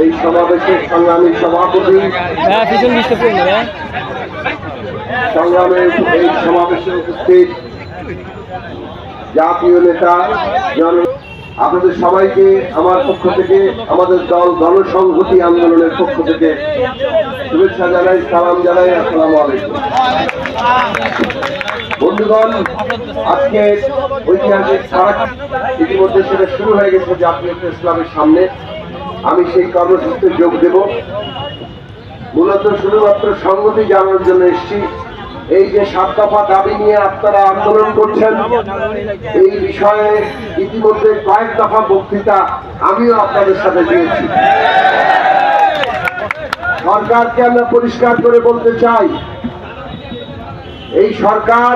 এই সমাবেশের সংগ্রামী সভাপতি হ্যাঁ হ্যাঁ। সংগ্রামের এই সমাবেশে উপস্থিত জাতীয় নেতা জন আপনাদের সবাইকে আমার পক্ষ থেকে আমাদের দল গণসংহতি আন্দোলনের পক্ষ থেকে শুভেচ্ছা জানাই সালাম জানাই আসসালামু আলাইকুম। বন্ধুগণ আজকে ঐতিহাসিক ইতিমধ্যে সেটা শুরু হয়ে গেছে জাতীয় ক্লাবের সামনে। আমি সেই কর্মসূচিতে যোগ দেব। মূলত শুধুমাত্র সংগতি জানানোর জন্য এসেছি। এই যে সাত দফা দাবি নিয়ে আপনারা আন্দোলন করছেন, এই বিষয়ে ইতিমধ্যে কয়েক দফা বক্তৃতা আমিও আপনাদের সাথে দিয়েছি। সরকারকে আমরা পরিষ্কার করে বলতে চাই, এই সরকার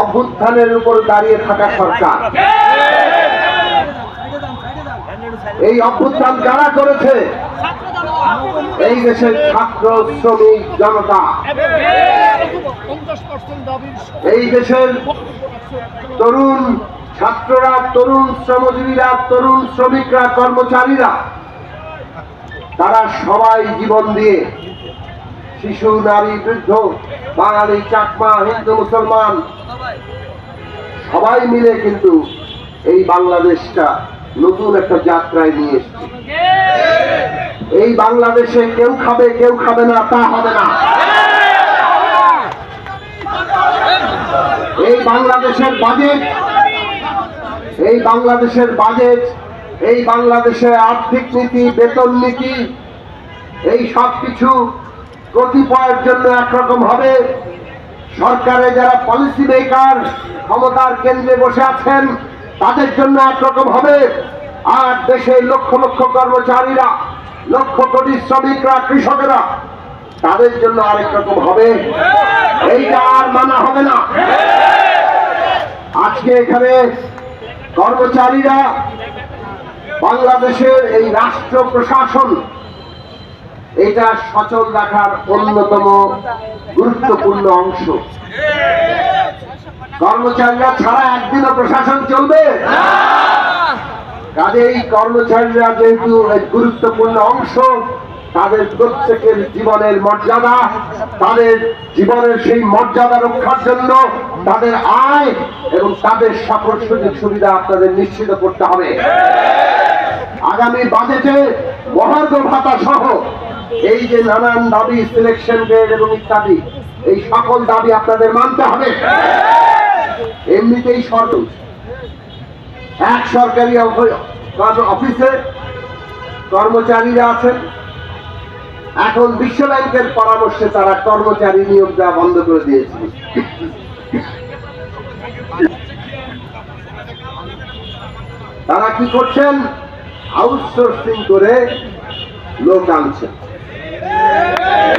অভ্যুত্থানের উপর দাঁড়িয়ে থাকা সরকার। এই অভ্যুত্থান কারা করেছে এই দেশের ছাত্র শ্রমিক জনতা। এই দেশের তরুণ ছাত্ররা তরুণ শ্রমজীবীরা তরুণ শ্রমিকরা কর্মচারীরা তারা সবাই জীবন দিয়ে শিশু নারী বৃদ্ধ বাঙালি চাকমা হিন্দু মুসলমান সবাই মিলে কিন্তু এই বাংলাদেশটা নতুন একটা যাত্রায় নিয়ে এসছে। এই বাংলাদেশে কেউ খাবে কেউ খাবে না, তা হবে না। এই বাংলাদেশের বাজেট এই বাংলাদেশের বাজেট এই বাংলাদেশের আর্থিক নীতি, বেতন নীতি, এই সব কিছু কতিপয়ের জন্য একরকম হবে। সরকারে যারা পলিসি মেকার ক্ষমতার কেন্দ্রে বসে আছেন তাদের জন্য একরকম হবে। আর দেশের লক্ষ লক্ষ কর্মচারীরা, লক্ষ কোটি শ্রমিকরা, কৃষকেরা, তাদের জন্য আরেক রকম হবে। এইটা আর মানা হবে না। আজকে এখানে কর্মচারীরা বাংলাদেশের এই রাষ্ট্র প্রশাসন, এটা সচল রাখার অন্যতম গুরুত্বপূর্ণ অংশ। কর্মচারীরা ছাড়া একদিনও প্রশাসন চলবে? কাজেই কর্মচারীরা যেহেতু গুরুত্বপূর্ণ অংশ, তাদের প্রত্যেকের জীবনের মর্যাদা, তাদের জীবনের সেই মর্যাদা রক্ষার জন্য তাদের আয় এবং তাদের সকল সুযোগ সুবিধা আপনাদের নিশ্চিত করতে হবে। আগামী বাজেটে মহার্ঘ ভাতা সহ এই যে নানান দাবি সিলেকশন গ্রেড এবং ইত্যাদি, এই সকল দাবি আপনাদের মানতে হবে। এমনিতেই সরকার এক সরকারি অফিসে কর্মচারীরা আছেন। এখন বিশ্ব ব্যাংকের পরামর্শে তারা কর্মচারী নিয়োগ দেওয়া বন্ধ করে দিয়েছে। তারা কি করছেন? আউটসোর্সিং করে লোক আনছেন।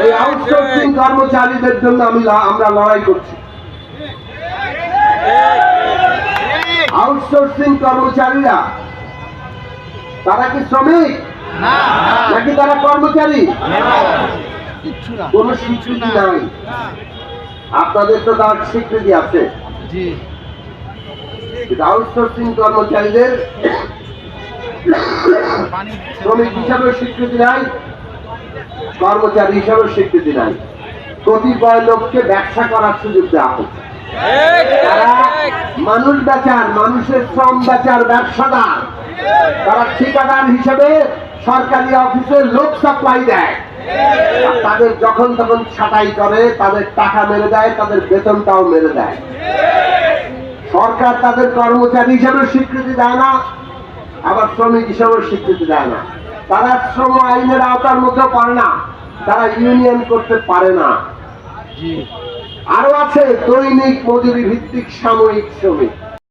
এই আউটসোর্সিং কর্মচারীদের জন্য আমি আমরা লড়াই করছি। আউটসোর্সিং কর্মচারীরা তারা কি শ্রমিক? নাকি তারা কর্মচারী? কোন স্বীকৃতি নাই। আপনাদের তো তার স্বীকৃতি আছে। আউটসোর্সিং কর্মচারীদের শ্রমিক হিসাবে স্বীকৃতি নাই কর্মচারী হিসাবে স্বীকৃতি নাই। কতিপয় লোককে ব্যবসা করার সুযোগ দেওয়া হচ্ছে মানুষ বেচার, মানুষের শ্রম বেচার ব্যবসাদার, তারা ঠিকাদার হিসেবে সরকারি অফিসে লোক সাপ্লাই দেয়। তাদের যখন তখন ছাঁটাই করে, তাদের টাকা মেরে দেয়, তাদের বেতনটাও মেরে দেয়। সরকার তাদের কর্মচারী হিসেবে স্বীকৃতি দেয় না, আবার শ্রমিক হিসেবে স্বীকৃতি দেয় না। তারা শ্রম আইনের আওতার মধ্যে পারে না, তারা ইউনিয়ন করতে পারে না। আরও আছে দৈনিক মজুরি ভিত্তিক সাময়িক শ্রমিক।